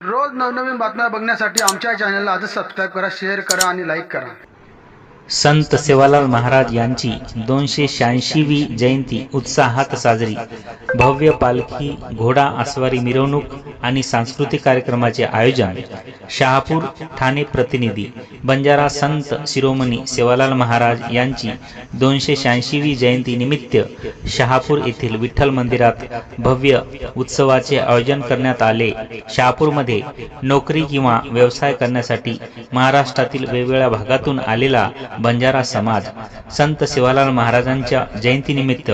रोज नवनवीन बातम्या बघण्यासाठी आमच्या चॅनलला आजच सबस्क्राईब करा शेअर करा आणि लाईक करा. संत सेवालाल महाराज यांची दोनशे शहाऐंशीवी जयंती उत्साहात साजरी. भव्य पालखी घोडा आसवारी मिरवणूक आणि सांस्कृतिक कार्यक्रमाचे आयोजन शहापूर ठाणे प्रतिनिधी बंजारा संत शिरोमणी सेवालाल महाराज यांची दोनशे शहाऐंशीवी जयंती निमित्त शहापूर येथील विठ्ठल मंदिरात भव्य उत्सवाचे आयोजन करण्यात आले. शहापूरमध्ये नोकरी किंवा व्यवसाय करण्यासाठी महाराष्ट्रातील वेगवेगळ्या भागातून आलेला बंजारा समाज संत सेवालाल महाराजांच्या जयंतीनिमित्त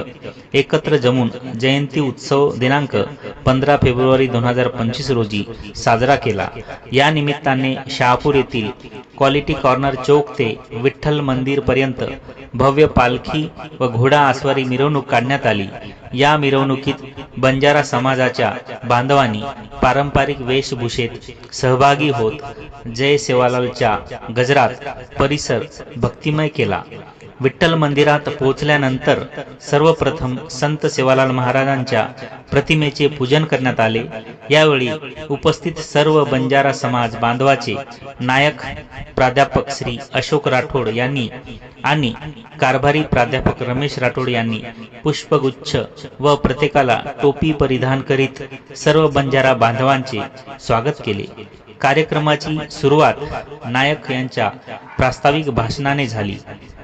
एकत्र जमून जयंती उत्सव दिनांक पंधरा फेब्रुवारी दोन हजार पंचवीस रोजी साजरा केला. या निमित्ताने शहापूर येथील क्वालिटी कॉर्नर चौक ते विठ्ठल मंदिर पर्यंत भव्य पालखी व घोडा आसवारी मिरवणूक काढण्यात आली. या मिरवणुकीत बंजारा समाजाच्या बांधवांनी पारंपरिक वेशभूषेत सहभागी होत जय सेवालालच्या गजरात परिसर भक्तिमय केला. विठ्ठल मंदिरात पोहोचल्यानंतर सर्वप्रथम संत सेवालाल महाराजांच्या प्रतिमेचे पूजन करण्यात आले. यावेळी उपस्थित सर्व बंजारा समाज बांधवाचे नायक प्राध्यापक श्री अशोक राठोड यांनी आणि कारभारी प्राध्यापक रमेश राठोड यांनी पुष्पगुच्छ व प्रत्येकाला टोपी परिधान करीत सर्व बंजारा बांधवांचे स्वागत केले. कार्यक्रमाची सुरुवात नायक यांच्या प्रास्ताविक भाषणाने झाली.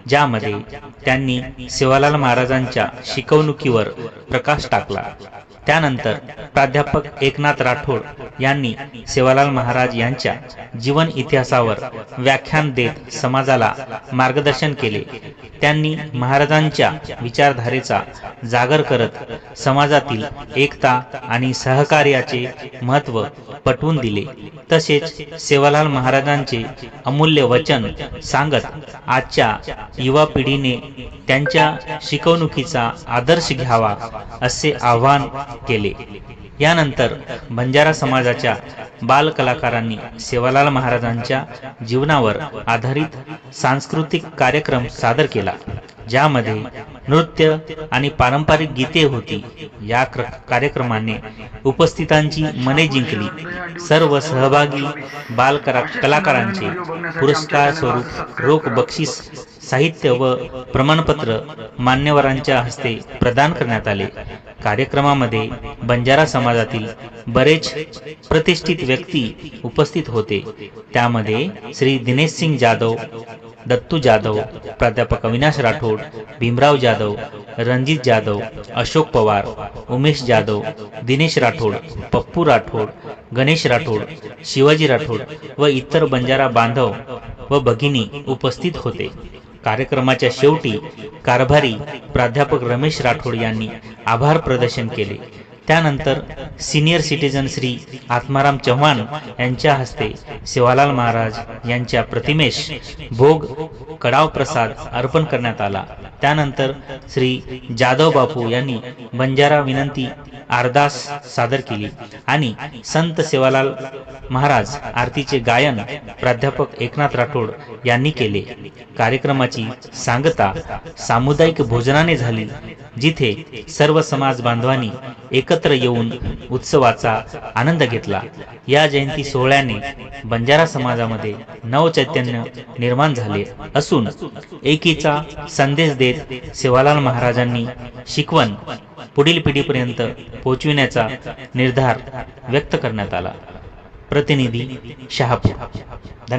ज्यामध्ये त्यांनी सेवालाल महाराजांच्या शिकवणुकीवर प्रकाश टाकला. त्यानंतर प्राध्यापक एकनाथ राठोड यांनी सेवालाल महाराज यांच्या जीवन इतिहासावर व्याख्यान देत समाजाला मार्गदर्शन केले. त्यांनी महाराजांच्या विचारधारेचा जागर करत समाजातील एकता आणि सहकार्याचे महत्त्व पटवून दिले. तसेच सेवालाल महाराजांचे अमूल्य वचन सांगत आजच्या युवा पिढीने त्यांच्या शिकवणुकीचा आदर्श घ्यावा असे आवाहन केले. यानंतर बंजारा समाजाच्या बाल कलाकारांनी सेवालाल महाराजांच्या जीवनावर आधारित सांस्कृतिक कार्यक्रम सादर केला ज्यामध्ये नृत्य आणि पारंपरिक गीते होती. या क्र- कार्यक्रमाने उपस्थितांची मने जिंकली. सर्व सहभागी बाल कलाकारांचे पुरस्कार स्वरूप रोख बक्षीस साहित्य व प्रमाणपत्र मान्यवरांच्या हस्ते प्रदान करण्यात आले. कार्यक्रमामध्ये बंजारा समाजातील बरेच प्रतिष्ठित व्यक्ती उपस्थित होते. त्यामध्ये श्री दिनेश सिंग जाधव दत्तू जाधव प्राध्यापक अविनाश राठोड भीमराव जाधव रणजित जाधव अशोक पवार उमेश जाधव दिनेश राठोड पप्पू राठोड गणेश राठोड शिवाजी राठोड व इतर बंजारा बांधव व भगिनी उपस्थित होते. कार्यक्रमाच्या शेवटी कारभारी प्राध्यापक रमेश राठोड यांनी आभार प्रदर्शन केले. त्यानंतर सिनियर सिटीजन श्री आत्माराम चव्हाण यांच्या हस्ते सेवालाल महाराज यांच्या प्रतिमेश भोग कडाव प्रसाद अर्पण करण्यात आला. त्यानंतर श्री जाधव बापू यांनी बंजारा विनंती आरदास सादर केली. आणि संत सेवालाल महाराज आरतीचे गायन प्राध्यापक एकनाथ राठोड यांनी केले. कार्यक्रमाची सांगता सामुदायिक भोजनाने झाली जिथे सर्व समाज बांधवांनी एकत्र येऊन उत्सवाचा आनंद घेतला. या जयंती सोहळ्याने बंजारा समाजामध्ये नवचैतन्य निर्माण झाले असून एकीचा संदेश देत सेवालाल महाराजांनी शिकवण पुढील पिढीपर्यंत पोहोचविण्याचा निर्धार व्यक्त करण्यात आला. प्रतिनिधी शहापूर. धन्यवाद.